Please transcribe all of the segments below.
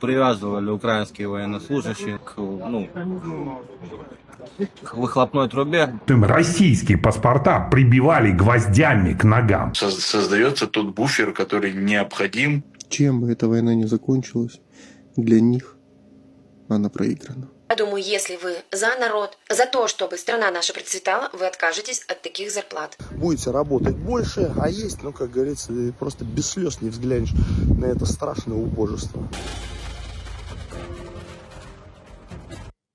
привязывали украинские военнослужащие к, ну, к выхлопной трубе. Им российские паспорта прибивали гвоздями к ногам. Соз- Создается тот буфер, который необходим Чем бы эта война не закончилась, для них она проиграна. Я думаю, если вы за народ, за то, чтобы страна наша процветала, вы откажетесь от таких зарплат. будете работать больше, а есть, ну, как говорится, просто без слез не взглянешь на это страшное убожество.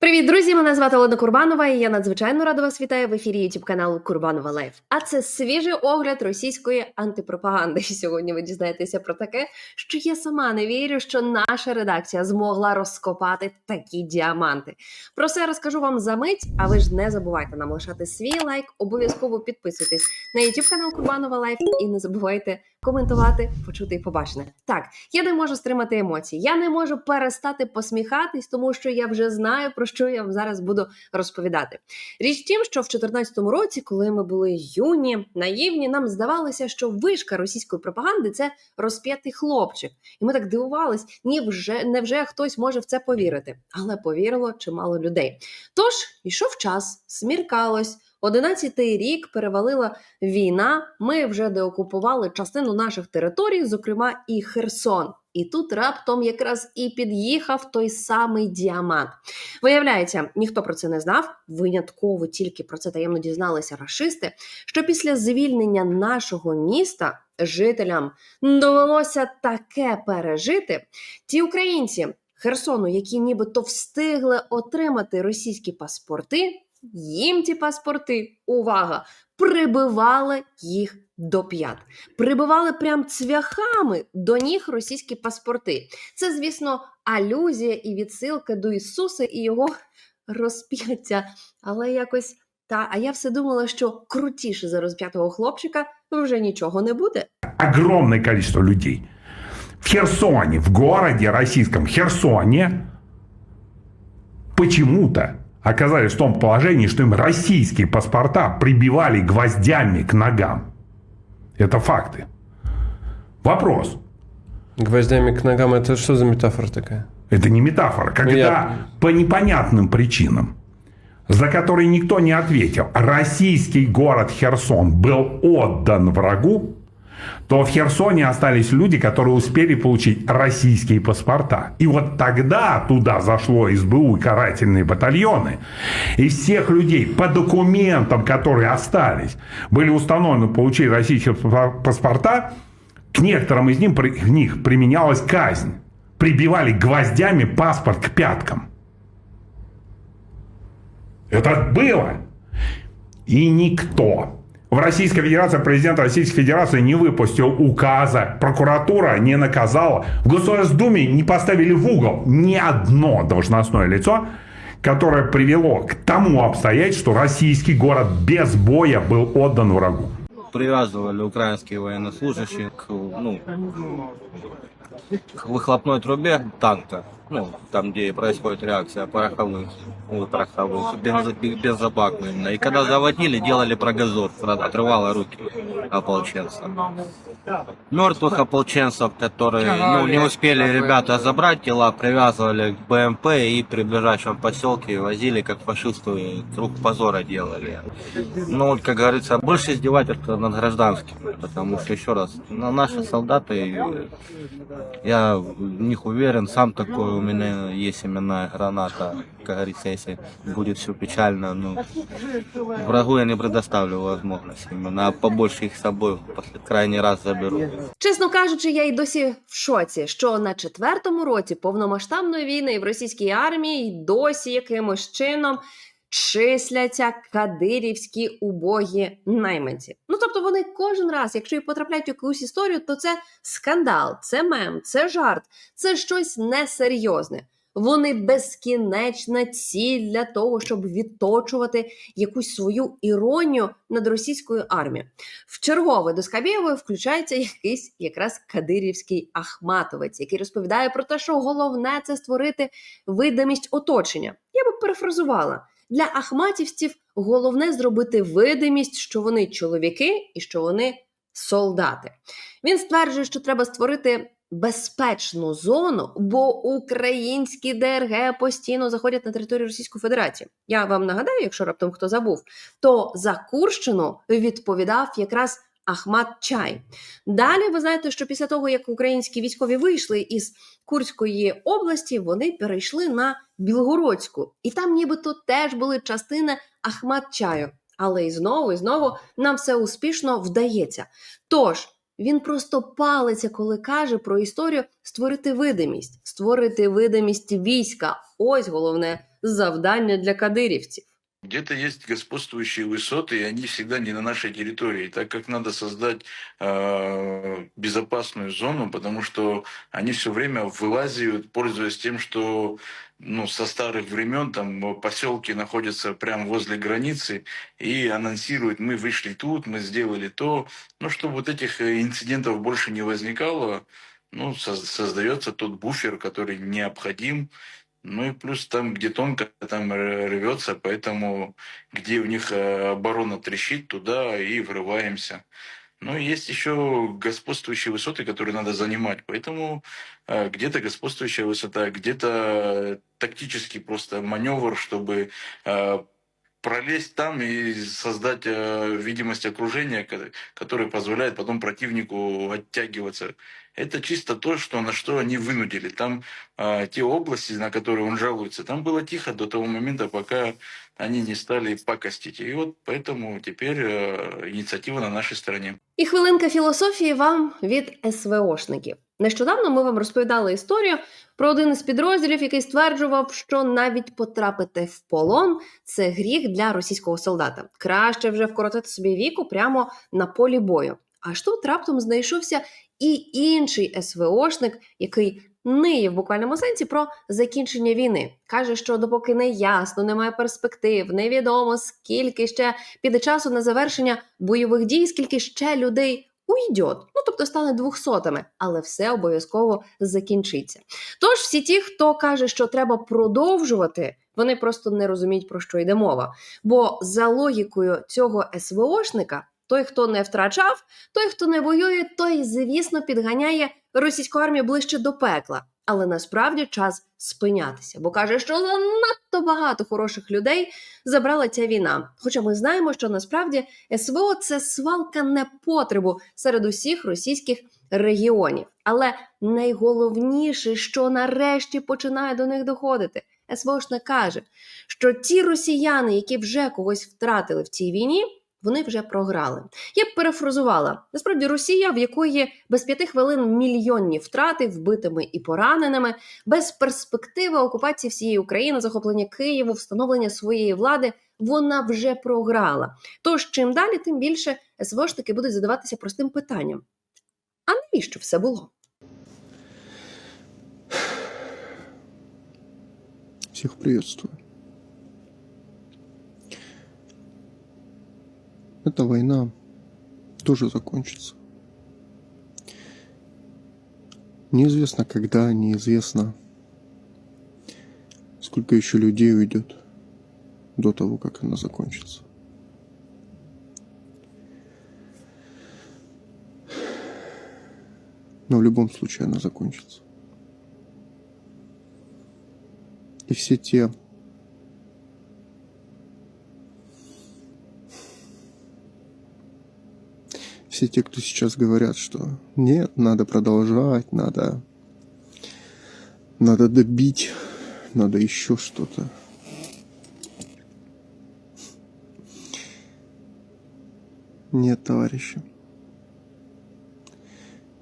Привіт, друзі! Мене звати Олена Курбанова, і я надзвичайно рада вас вітаю в ефірі youtube каналу Курбанова Лайф. А це свіжий огляд російської антипропаганди. І Сьогодні ви дізнаєтеся про таке, що я сама не вірю, що наша редакція змогла розкопати такі діаманти. Про це розкажу вам за мить. А ви ж не забувайте нам лишати свій лайк, обов'язково підписуйтесь на youtube канал Курбанова Лайф і не забувайте коментувати, почути і побачене. Так, я не можу стримати емоції. Я не можу перестати посміхатись, тому що я вже знаю про що я вам зараз буду розповідати. Річ в тім, що в 2014 році, коли ми були юні, наївні, нам здавалося, що вишка російської пропаганди це розп'ятий хлопчик, і ми так дивувались, ні, вже невже хтось може в це повірити. Але повірило чимало людей. Тож ішов час, сміркалось. Одинадцятий рік перевалила війна. Ми вже деокупували частину наших територій, зокрема і Херсон. І тут раптом якраз і під'їхав той самий діамант. Виявляється, ніхто про це не знав. Винятково тільки про це таємно дізналися рашисти. Що після звільнення нашого міста жителям довелося таке пережити. Ті українці Херсону, які нібито встигли отримати російські паспорти, їм ті паспорти, увага, прибивали їх до п'ят. Прибивали прям цвяхами до ніг російські паспорти. Це, звісно, алюзія і відсилка до Ісуса і його розп'яття. Але якось та, а я все думала, що крутіше за розп'ятого хлопчика вже нічого не буде. Огромное количество людей. В Херсоне, в городе российском Херсоне, почему-то оказались в том положении, что им российские паспорта прибивали гвоздями к ногам. Это факты. Вопрос. Гвоздями к ногам это что за метафора такая? Это не метафора. Когда Ну, я- по непонятным причинам, за которые никто не ответил, российский город Херсон был отдан врагу, то в Херсоне остались люди, которые успели получить российские паспорта. И вот тогда туда зашло СБУ и карательные батальоны. И всех людей по документам, которые остались, были установлены, получили российские паспор- паспорта, к некоторым из них, при- них применялась казнь. Прибивали гвоздями паспорт к пяткам. Это было. И никто. В Российской Федерации президент Российской Федерации не выпустил указа, прокуратура не наказала, в Государственной Думе не поставили в угол ни одно должностное лицо, которое привело к тому обстоятельству, что российский город без боя был отдан врагу. Привязывали украинские военнослужащие к, ну, к выхлопной трубе танка. Ну, там, где происходит реакция пороховых, ой, пороховых, бензо, бензобаку именно. И когда заводили, делали прогазор, отрывало руки ополченцам. Мертвых ополченцев, которые ну, не успели ребята забрать тела, привязывали к БМП и при ближайшем поселке возили, как фашисты круг позора делали. Ну, вот, как говорится, больше издевательства над гражданскими, потому что, еще раз, на наши солдаты, я в них уверен, сам такой, меня есть именная граната, как говорится, если будет все печально, ну, врагу я не предоставлю возможность на побольше їх з собою крайній раз заберу. Чесно кажучи, я й досі в шоці, що на четвертому році повномасштабної війни в російській армії й досі якимось чином числяться кадирівські убогі найманці. Ну тобто вони кожен раз, якщо і потрапляють в якусь історію, то це скандал, це мем, це жарт, це щось несерйозне. Вони безкінечна ціль для того, щоб відточувати якусь свою іронію над російською армією. В чергове до Скабєєвої включається якийсь якраз кадирівський ахматовець, який розповідає про те, що головне це створити видимість оточення. Я би перефразувала. Для ахматівців головне зробити видимість, що вони чоловіки і що вони солдати. Він стверджує, що треба створити безпечну зону, бо українські ДРГ постійно заходять на територію Російської Федерації. Я вам нагадаю, якщо раптом хто забув, то за Курщину відповідав якраз Ахмат Чай. Далі ви знаєте, що після того, як українські військові вийшли із Курської області, вони перейшли на Білгородську, і там нібито теж були частини Ахмат Чаю. Але і знову і знову нам все успішно вдається. Тож він просто палиться, коли каже про історію створити видимість, створити видимість війська. Ось головне завдання для кадирівців. Где-то есть господствующие высоты, и они всегда не на нашей территории, так как надо создать э, безопасную зону, потому что они все время вылазят, пользуясь тем, что ну, со старых времен там поселки находятся прямо возле границы и анонсируют, мы вышли тут, мы сделали то. Ну, чтобы вот этих э, инцидентов больше не возникало, ну, соз- создается тот буфер, который необходим, ну и плюс там, где тонко, там рвется, поэтому где у них э, оборона трещит, туда и врываемся. Ну и есть еще господствующие высоты, которые надо занимать. Поэтому э, где-то господствующая высота, где-то тактический просто маневр, чтобы э, пролезть там и создать э, видимость окружения, ко- которое позволяет потом противнику оттягиваться. Это чисто то, что, на что они вынудили. Там а, те области, на которые он жалуется, там было тихо до того момента, пока они не стали пакостить. И вот поэтому теперь э, инициатива на нашей стороне. І хвилинка філософії вам від СВОшників. Нещодавно ми вам розповідали історію про один із підрозділів, який стверджував, що навіть потрапити в полон це гріх для російського солдата. Краще вже вкоротити собі віку прямо на полі бою. Аж тут раптом знайшовся і інший СВОшник, який ниє в буквальному сенсі про закінчення війни. Каже, що допоки не ясно, немає перспектив, невідомо скільки ще піде часу на завершення бойових дій, скільки ще людей уйдет, ну тобто стане двохсотими, але все обов'язково закінчиться. Тож всі ті, хто каже, що треба продовжувати, вони просто не розуміють про що йде мова. Бо за логікою цього СВОшника, той, хто не втрачав, той, хто не воює, той, звісно, підганяє російську армію ближче до пекла. Але насправді час спинятися, бо каже, що занадто багато хороших людей забрала ця війна. Хоча ми знаємо, що насправді СВО це свалка непотребу серед усіх російських регіонів. Але найголовніше, що нарешті починає до них доходити, СВОшник каже, що ті росіяни, які вже когось втратили в цій війні. Вони вже програли. Я б перефразувала. Насправді Росія, в якої без п'яти хвилин мільйонні втрати вбитими і пораненими, без перспективи окупації всієї України, захоплення Києву, встановлення своєї влади, вона вже програла. Тож чим далі, тим більше СВОшники будуть задаватися простим питанням: а навіщо все було? Всех приветствую. Эта война тоже закончится. Неизвестно когда, неизвестно сколько еще людей уйдет до того, как она закончится. Но в любом случае она закончится. И все те, все те, кто сейчас говорят, что нет, надо продолжать, надо, надо добить, надо еще что-то. Нет, товарищи.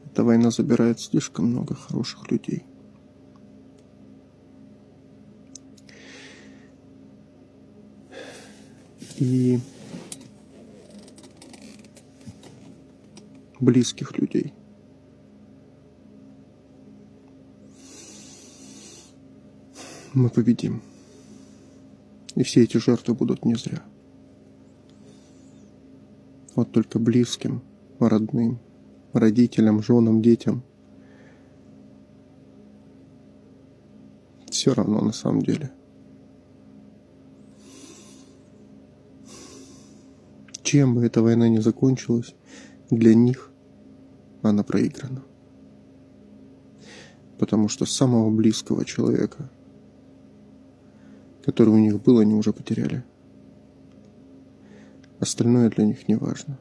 Эта война забирает слишком много хороших людей. И близких людей. Мы победим. И все эти жертвы будут не зря. Вот только близким, родным, родителям, женам, детям все равно на самом деле. Чем бы эта война ни закончилась, для них она проиграна. Потому что самого близкого человека, который у них был, они уже потеряли. Остальное для них не важно.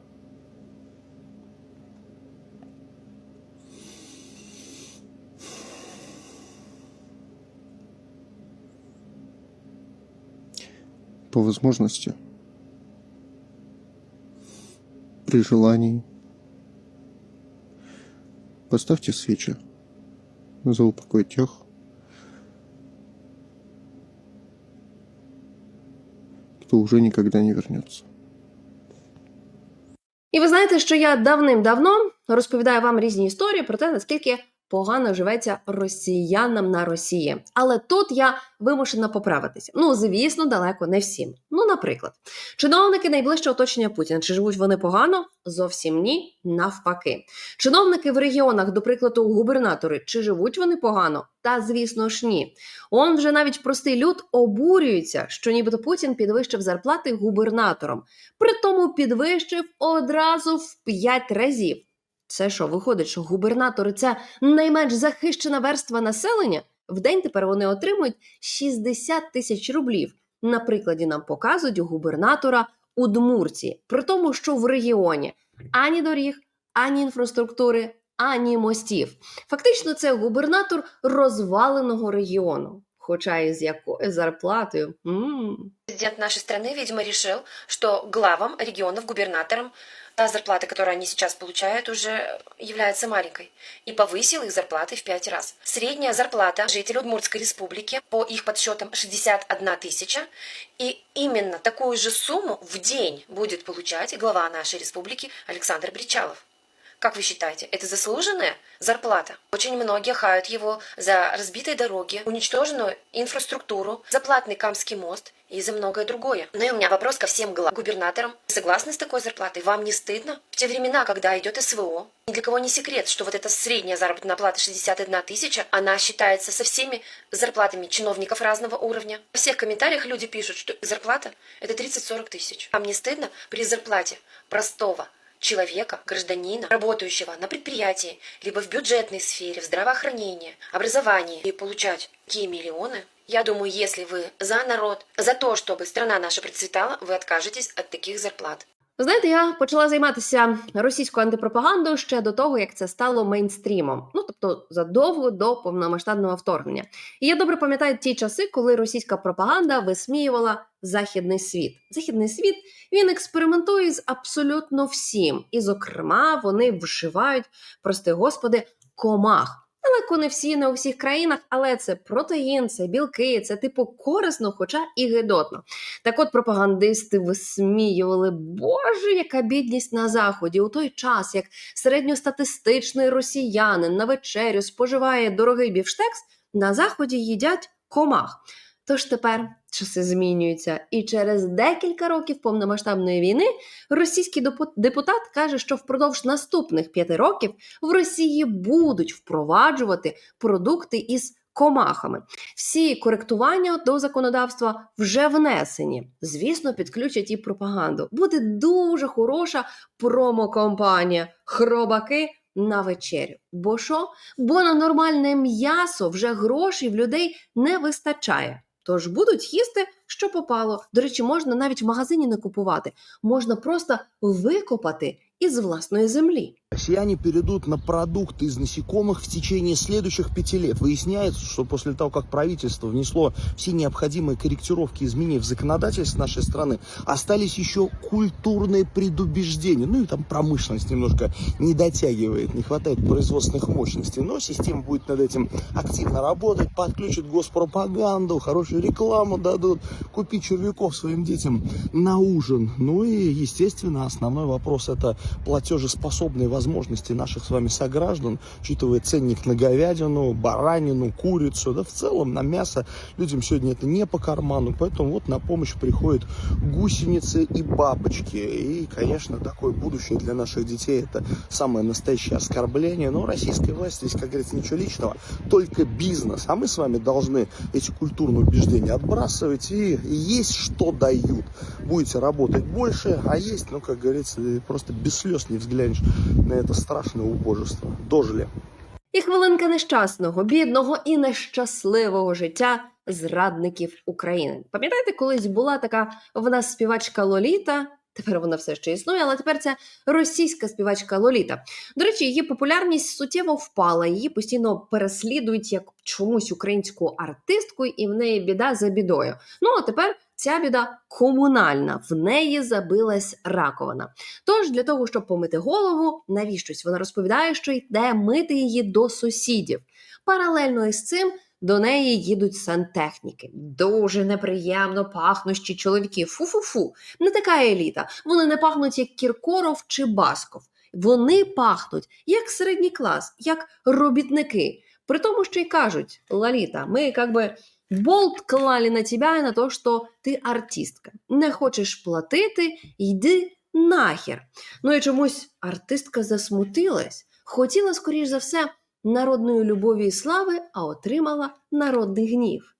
По возможности, при желании, поставьте свечи за упокой тех, кто уже никогда не вернется. І ви знаєте, що я давним-давно розповідаю вам різні історії про те, наскільки погано живеться росіянам на Росії. Але тут я вимушена поправитися. Ну, звісно, далеко не всім. Ну, наприклад, чиновники найближче оточення Путіна. Чи живуть вони погано? Зовсім ні, навпаки. Чиновники в регіонах, до прикладу, губернатори, чи живуть вони погано? Та звісно ж ні. Он вже навіть простий люд обурюється, що нібито Путін підвищив зарплати губернаторам. Притому підвищив одразу в 5 разів. Це що, виходить, що губернатори це найменш захищена верства населення? В день тепер вони отримують 60 тисяч рублів. На прикладі нам показують губернатора Удмуртії, при тому, що в регіоні ані доріг, ані інфраструктури, ані мостів. Фактично, це губернатор розваленого регіону. Хоча і з якою зарплатою. м Президент нашей страны, видимо, решил, что главам регионов, губернаторам, та зарплата, которую они сейчас получают, уже является маленькой. И повысил их зарплаты в пять раз. Средняя зарплата жителей Удмуртской республики, по их подсчетам, 61 тысяча. И именно такую же сумму в день будет получать глава нашей республики Александр Бричалов. Как вы считаете, это заслуженная зарплата? Очень многие хают его за разбитые дороги, уничтоженную инфраструктуру, за платный Камский мост и за многое другое. Ну и у меня вопрос ко всем губернаторам. Согласны с такой зарплатой? Вам не стыдно? В те времена, когда идет СВО, ни для кого не секрет, что вот эта средняя заработная плата 61 тысяча, она считается со всеми зарплатами чиновников разного уровня. В всех комментариях люди пишут, что зарплата это 30-40 тысяч. Вам не стыдно при зарплате простого человека, гражданина, работающего на предприятии, либо в бюджетной сфере, в здравоохранении, образовании, и получать такие миллионы, я думаю, если вы за народ, за то, чтобы страна наша процветала, вы откажетесь от таких зарплат. Знаєте, я почала займатися російською антипропагандою ще до того, як це стало мейнстрімом. Ну тобто задовго до повномасштабного вторгнення. І я добре пам'ятаю ті часи, коли російська пропаганда висміювала західний світ. Західний світ він експериментує з абсолютно всім, і, зокрема, вони вживають, прости господи, комах. Далеко не всі, не у всіх країнах, але це протеїн, це білки, це типу корисно, хоча і гидотно. Так от пропагандисти висміювали, боже, яка бідність на заході у той час, як середньостатистичний росіянин на вечерю споживає дорогий бівштекс, на заході їдять комах. Тож тепер часи змінюються, і через декілька років повномасштабної війни російський депутат каже, що впродовж наступних п'яти років в Росії будуть впроваджувати продукти із комахами. Всі коректування до законодавства вже внесені. Звісно, підключать і пропаганду. Буде дуже хороша промокомпанія. Хробаки. На вечерю. Бо що? Бо на нормальне м'ясо вже грошей в людей не вистачає. Тож будуть їсти, що попало. До речі, можна навіть в магазині не купувати, можна просто викопати із власної землі. Россияне перейдут на продукты из насекомых в течение следующих пяти лет. Выясняется, что после того, как правительство внесло все необходимые корректировки и изменения в законодательство нашей страны, остались еще культурные предубеждения. Ну и там промышленность немножко не дотягивает, не хватает производственных мощностей. Но система будет над этим активно работать, подключит госпропаганду, хорошую рекламу дадут, купить червяков своим детям на ужин. Ну и, естественно, основной вопрос это платежеспособные возможности наших с вами сограждан, учитывая ценник на говядину, баранину, курицу, да в целом на мясо людям сегодня это не по карману, поэтому вот на помощь приходят гусеницы и бабочки. И, конечно, такое будущее для наших детей это самое настоящее оскорбление. Но российская власть здесь, как говорится, ничего личного, только бизнес. А мы с вами должны эти культурные убеждения отбрасывать и есть что дают. Будете работать больше, а есть, ну, как говорится, просто без слез не взглянешь на это страшное убожество. Дожили. І хвилинка нещасного, бідного і нещасливого життя зрадників України. Пам'ятаєте, колись була така в нас співачка Лоліта. Тепер вона все ще існує, але тепер це російська співачка Лоліта. До речі, її популярність суттєво впала. Її постійно переслідують як чомусь українську артистку, і в неї біда за бідою. Ну а тепер ця біда комунальна. В неї забилась раковина. Тож для того, щоб помити голову, навіщось вона розповідає, що йде мити її до сусідів. Паралельно із цим до неї їдуть сантехніки. Дуже неприємно пахнущі чоловіки. Фу-фу-фу. Не така еліта. Вони не пахнуть як Кіркоров чи Басков. Вони пахнуть як середній клас, як робітники. При тому, що й кажуть: Лаліта, ми як би болт клали на тебе і на те, що ти артистка. Не хочеш платити, йди нахер. Ну і чомусь артистка засмутилась, хотіла, скоріш за все, народної любові і слави, а отримала народний гнів.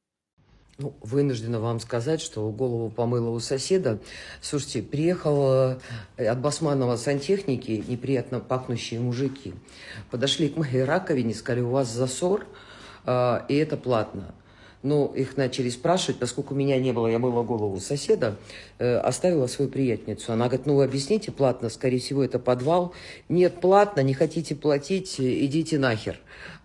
Ну, вынуждена вам сказать, что голову помыла у соседа. Слушайте, приехал э, от Басманова сантехники неприятно пахнущие мужики. Подошли к моей раковине, сказали, у вас засор, э, и это платно. Ну, их начали спрашивать, поскольку меня не было, я мыла голову соседа, э, оставила свою приятницу. Она говорит, ну, вы объясните, платно, скорее всего, это подвал. Нет, платно, не хотите платить, э, идите нахер.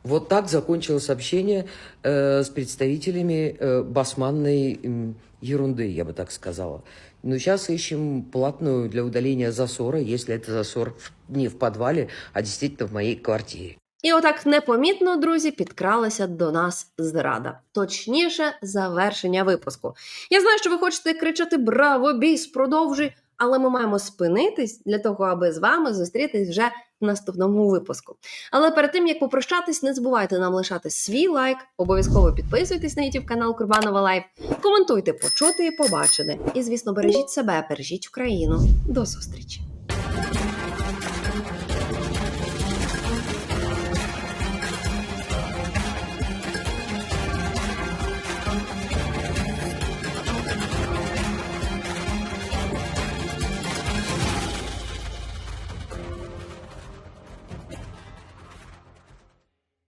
Вот так закончилось общение э, с представителями э, басманной м, ерунды, я бы так сказала. Но сейчас ищем платную для удаления засора, если это засор не в подвале, а действительно в моей квартире. І отак непомітно, друзі, підкралася до нас зрада. Точніше, завершення випуску. Я знаю, що ви хочете кричати Браво, біс, продовжуй! Але ми маємо спинитись для того, аби з вами зустрітись вже в наступному випуску. Але перед тим як попрощатись, не забувайте нам лишати свій лайк, обов'язково підписуйтесь на YouTube канал Курбанова Лайф, коментуйте, почути і побачене. І звісно, бережіть себе, бережіть Україну. До зустрічі!